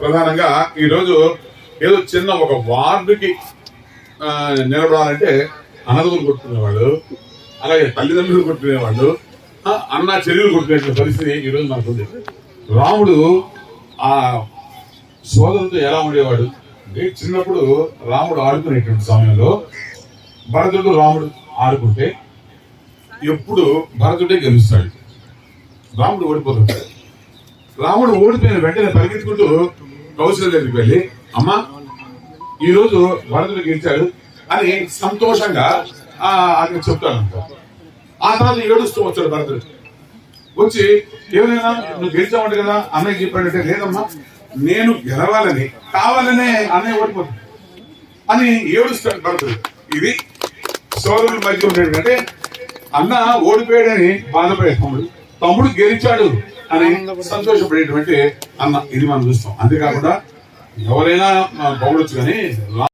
ప్రధానంగా ఈరోజు ఏదో చిన్న ఒక వార్డుకి నిలబడాలంటే అన్నదమ్ములు కొట్టుకునేవాళ్ళు అలాగే తల్లిదండ్రులు కొట్టుకునేవాళ్ళు అన్న చెల్లెలు కొట్టుకునే పరిస్థితి ఈరోజు మనకు ఉంది రాముడు ఆ సోదరులతో ఎలా ఉండేవాడు? చిన్నప్పుడు రాముడు ఆడుకునేటువంటి సమయంలో భరతుడు రాముడు ఆడుకుంటే ఎప్పుడు భరతుడే గెలుస్తాడు. రాముడు ఓడిపోతుంటాడు రాముడు ఓడిపోయిన వెంటనే పరిగెత్తుకుంటూ కౌశల్య దగ్గరికి వెళ్ళి అమ్మా ఈ రోజు వరదలు గెలిచాడు అని సంతోషంగా ఆ అతను చెప్తాడంట ఆ తర్వాత ఏడుస్తూ వచ్చాడు భరతుడు. వచ్చి ఏమైనా నువ్వు గెలిచావంట కదా అన్నయ్య చెప్పాడంటే లేదమ్మా నేను గెలవాలని కావాలనే అన్నయ్య ఓడిపోతుంది అని ఏడుస్తాడు భరతుడు. ఇది సోదరుల మధ్య ఉండేటంటే అన్న ఓడిపోయాడని బాధపడే తమ్ముడు తమ్ముడు గెలిచాడు. అని సంతోషపడేటువంటి అన్న ఇది మనం చూస్తాం. అంతేకాకుండా ఎవరైనా పొగడొచ్చు కానీ